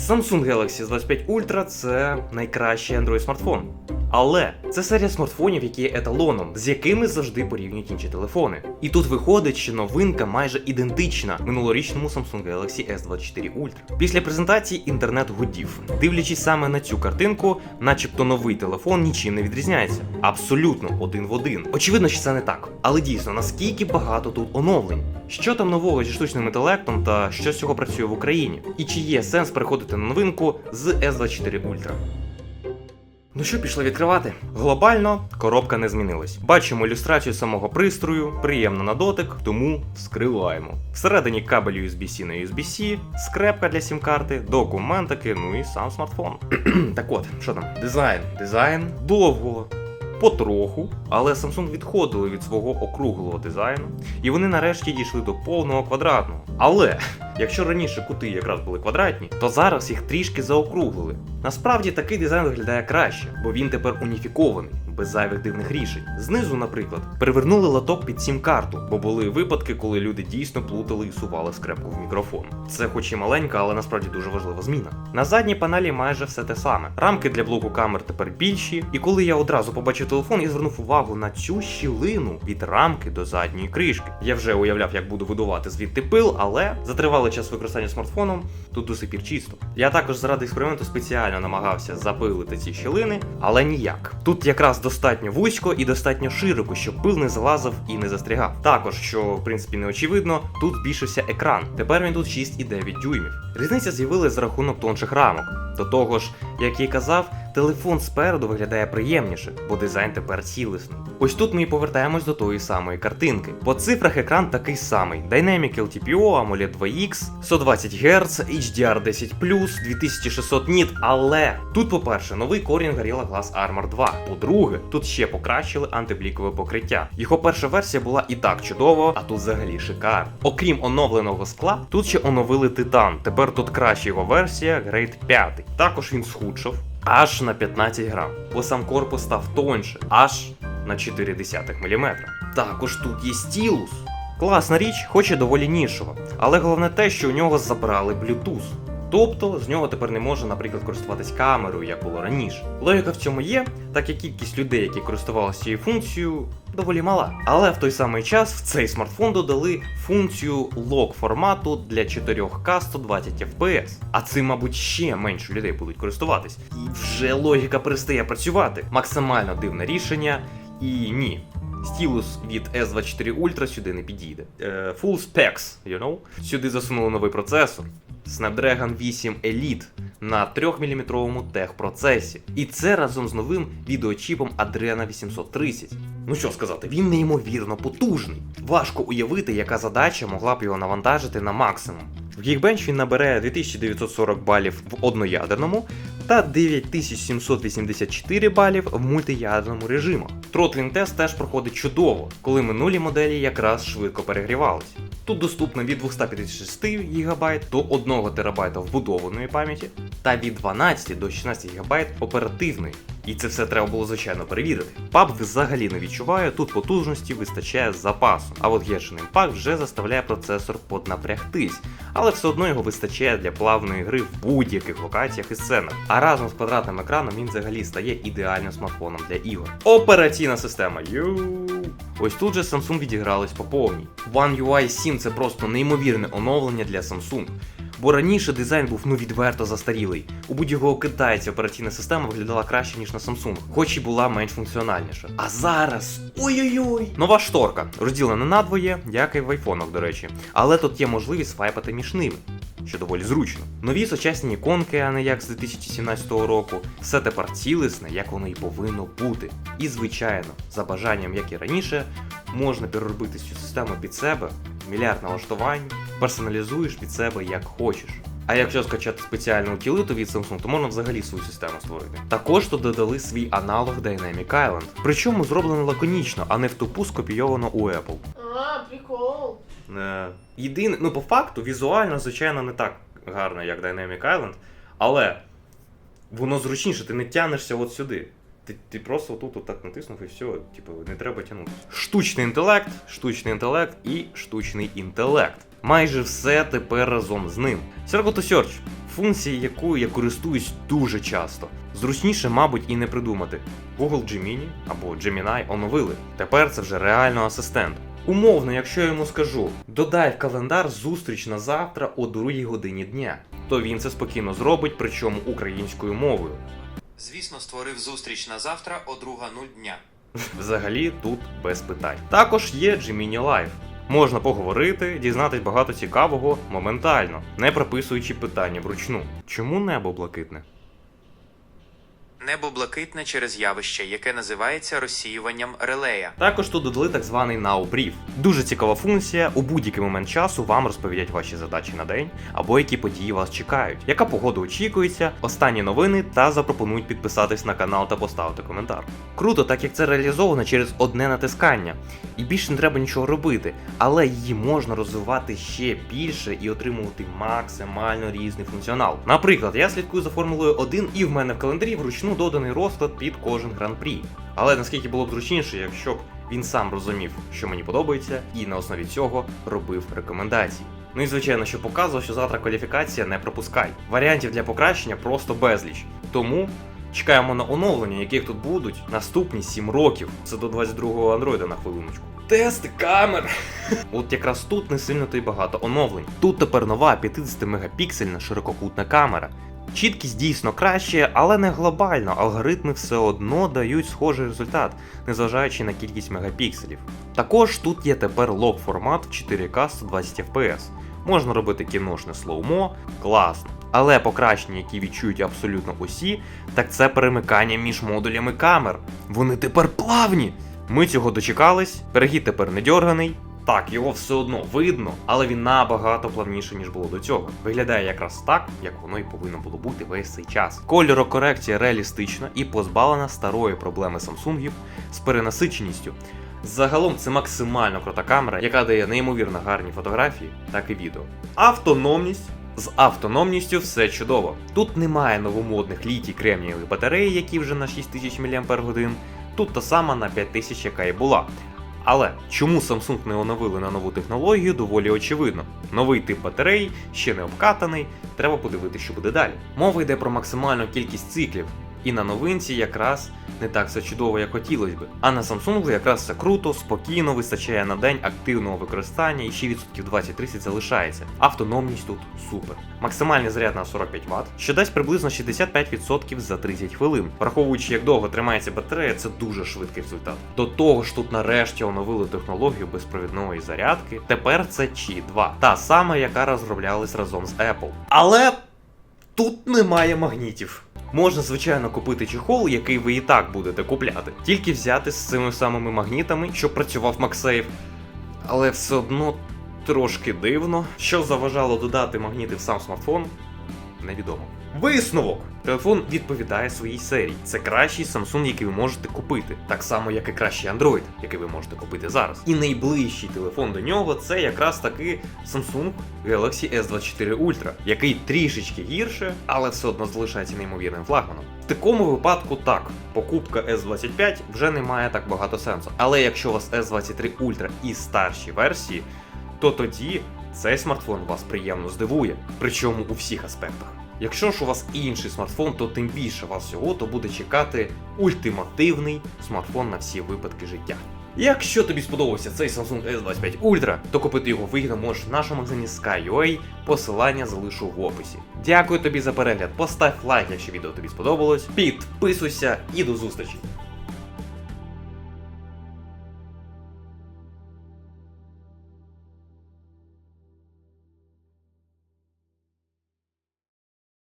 Samsung Galaxy S25 Ultra це найкращий Android смартфон. Але це серія смартфонів, які є еталоном, з якими завжди порівнюють інші телефони. І тут виходить, що новинка майже ідентична минулорічному Samsung Galaxy S24 Ultra. Після презентації інтернет гудів, дивлячись саме на цю картинку, начебто новий телефон нічим не відрізняється. Абсолютно один в один. Очевидно, що це не так. Але дійсно, наскільки багато тут оновлень? Що там нового зі штучним інтелектом та що з цього працює в Україні? І чи є сенс переходити на новинку з S24 Ultra? Ну що, пішли відкривати? Глобально коробка не змінилась. Бачимо ілюстрацію самого пристрою, приємно на дотик, тому вскриваємо. Всередині кабель USB-C на USB-C, скрепка для сім-карти, документики, ну і сам смартфон. так от, що там? Дизайн. Дизайн довго. Потроху, але Samsung відходили від свого округлого дизайну, і вони нарешті дійшли до повного квадратного. Але якщо раніше кути якраз були квадратні, то зараз їх трішки заокруглили. Насправді такий дизайн виглядає краще, бо він тепер уніфікований, без зайвих дивних рішень. Знизу, наприклад, перевернули лоток під сім-карту, бо були випадки, коли люди дійсно плутали і сували скрепку в мікрофон. Це хоч і маленька, але насправді дуже важлива зміна. На задній панелі майже все те саме. Рамки для блоку камер тепер більші, і коли я одразу побачив телефон, я звернув увагу на цю щілину від рамки до задньої кришки. Я вже уявляв, як буду видувати звідти пил, але за тривалий час використання смартфоном тут до сих пір чисто. Я також заради експерименту спеціально намагався запилити ці щілини, але ніяк. Тут якраз достатньо вузько і достатньо широко, щоб пил не залазив і не застрягав. Також, що в принципі не очевидно, тут збільшився екран. Тепер він тут 6,9 дюймів. Різниця з'явилася за рахунок тонших рамок. До того ж, як я казав, телефон спереду виглядає приємніше, бо дизайн тепер цілісний. Ось тут ми і повертаємось до тої самої картинки. По цифрах екран такий самий: Dynamic LTPO, AMOLED 2X, 120 Гц, HDR10 2600 ніт. Але тут, по-перше, новий Corning Gorilla Glass Armor 2. По-друге, тут ще покращили антиблікове покриття. Його перша версія була і так чудово, а тут взагалі шикар. Окрім оновленого скла, тут ще оновили титан. Тепер тут краща його версія Grade 5. Також він схудшав аж на 15 грам, бо сам корпус став тоньше, аж на 0,4 мм. Також тут є стілус. Класна річ, хоч і доволі нішова, але головне те, що у нього забрали Bluetooth. Тобто з нього тепер не може, наприклад, користуватись камерою, як було раніше. Логіка в цьому є, так як кількість людей, які користувалися цією функцією, доволі мала. Але в той самий час в цей смартфон додали функцію лог формату для 4К 120 FPS. А цим, мабуть, ще менше людей будуть користуватись. І вже логіка перестає працювати. Максимально дивне рішення, і ні. Стілус від S24 Ultra сюди не підійде. Е, full specs, you know? Сюди засунули новий процесор. Snapdragon 8 Elite на 3-мм техпроцесі. І це разом з новим відеочіпом Adreno 830. Ну що сказати, він неймовірно потужний. Важко уявити, яка задача могла б його навантажити на максимум. В Geekbench він набере 2940 балів в одноядерному та 9784 балів в мультиядерному режимі. Тротлінг тест теж проходить чудово, коли минулі моделі якраз швидко перегрівалися. Тут доступно від 256 ГБ до 1 ТБ вбудованої пам'яті та від 12 до 16 ГБ оперативної. І це все треба було звичайно перевірити. PUBG взагалі не відчуває, тут потужності вистачає запасу. А от Genshin Impact вже заставляє процесор поднапрягтись, але все одно його вистачає для плавної гри в будь-яких локаціях і сценах. А разом з квадратним екраном він взагалі стає ідеальним смартфоном для ігор. Операційна система. Йоу. Ось тут же Samsung відігрались по повній. One UI 7 це просто неймовірне оновлення для Samsung. Бо раніше дизайн був ну відверто застарілий. У будь-якого китайця операційна система виглядала краще, ніж на Samsung, хоч і була менш функціональніша. А зараз ой-ой-ой! Нова шторка, розділена надвоє, як і в айфонах, до речі. Але тут є можливість свайпати між ними. Що доволі зручно. Нові сучасні іконки, а не як з 2017 року. Все тепер цілісне, як воно і повинно бути. І звичайно, за бажанням, як і раніше, можна переробити цю систему під себе, мільярд налаштувань, персоналізуєш під себе як хочеш. А якщо скачати спеціальну утилиту від Samsung, то можна взагалі свою систему створити. Також тут додали свій аналог Dynamic Island. Причому зроблено лаконічно, а не в тупу скопійовано у Apple. А, прикол. Е, Єдине, ну по факту, візуально, звичайно, не так гарно, як Dynamic Island, але воно зручніше, ти не тянешся от сюди. Ти, ти просто отут отак натиснув і все, типу, не треба тягнути. Штучний інтелект, штучний інтелект і штучний інтелект. Майже все тепер разом з ним. Circle to Search. функції якою я користуюсь дуже часто. Зручніше, мабуть, і не придумати. Google Gemini або Gemini оновили. Тепер це вже реально асистент. Умовно, якщо я йому скажу, додай в календар зустріч на завтра о 2 годині дня, то він це спокійно зробить, причому українською мовою. Звісно, створив зустріч на завтра о 2.00 дня. Взагалі тут без питань. Також є Gemini Live. Можна поговорити, дізнатись багато цікавого моментально, не прописуючи питання вручну. Чому небо блакитне? Небо блакитне через явище, яке називається розсіюванням релея. Також тут додали так званий Brief. Дуже цікава функція. У будь-який момент часу вам розповідять ваші задачі на день або які події вас чекають, яка погода очікується, останні новини та запропонують підписатись на канал та поставити коментар. Круто, так як це реалізовано через одне натискання, і більше не треба нічого робити, але її можна розвивати ще більше і отримувати максимально різний функціонал. Наприклад, я слідкую за формулою 1 і в мене в календарі вручну доданий розклад під кожен гран-прі. Але наскільки було б зручніше, якщо б він сам розумів, що мені подобається, і на основі цього робив рекомендації. Ну і звичайно, що показував, що завтра кваліфікація не пропускай. Варіантів для покращення просто безліч. Тому чекаємо на оновлення, яких тут будуть наступні 7 років. Це до 22-го андроїда на хвилиночку. Тести камер. От якраз тут не сильно то й багато оновлень. Тут тепер нова 50-мегапіксельна ширококутна камера. Чіткість дійсно краще, але не глобально. Алгоритми все одно дають схожий результат, незважаючи на кількість мегапікселів. Також тут є тепер лог формат в 4К 120 FPS. Можна робити кіношне слоумо, класно. Але покращення, які відчують абсолютно усі, так це перемикання між модулями камер. Вони тепер плавні. Ми цього дочекались, перегід тепер не дьорганий. Так, його все одно видно, але він набагато плавніше, ніж було до цього. Виглядає якраз так, як воно і повинно було бути весь цей час. Кольорокорекція реалістична і позбавлена старої проблеми Самсунгів з перенасиченістю. Загалом це максимально крута камера, яка дає неймовірно гарні фотографії, так і відео. Автономність. З автономністю все чудово. Тут немає новомодних літій кремнієвих батарей, які вже на 6000 мАч. Тут та сама на 5000, яка і була. Але чому Samsung не оновили на нову технологію, доволі очевидно. Новий тип батарей ще не обкатаний, треба подивитися, що буде далі. Мова йде про максимальну кількість циклів, і на новинці якраз не так все чудово, як хотілося би. А на Samsung якраз все круто, спокійно, вистачає на день активного використання і ще відсотків 20-30 залишається. Автономність тут супер. Максимальний заряд на 45 Вт, що дасть приблизно 65% за 30 хвилин. Враховуючи, як довго тримається батарея, це дуже швидкий результат. До того ж, тут нарешті оновили технологію безпровідної зарядки. Тепер це Qi 2, та сама, яка розроблялась разом з Apple. Але тут немає магнітів. Можна, звичайно, купити чехол, який ви і так будете купляти, тільки взяти з цими самими магнітами, що працював Максейв. Але все одно трошки дивно, що заважало додати магніти в сам смартфон, невідомо. Висновок! Телефон відповідає своїй серії. Це кращий Samsung, який ви можете купити, так само як і кращий Android, який ви можете купити зараз. І найближчий телефон до нього це якраз таки Samsung Galaxy S24 Ultra, який трішечки гірше, але все одно залишається неймовірним флагманом. В такому випадку так, покупка S25 вже не має так багато сенсу. Але якщо у вас S23 Ultra і старші версії, то тоді цей смартфон вас приємно здивує, причому у всіх аспектах. Якщо ж у вас інший смартфон, то тим більше вас всього то буде чекати ультимативний смартфон на всі випадки життя. Якщо тобі сподобався цей Samsung S25 Ultra, то купити його вигідно можеш в нашому магазині Sky.ua, посилання залишу в описі. Дякую тобі за перегляд, постав лайк, якщо відео тобі сподобалось, підписуйся і до зустрічі!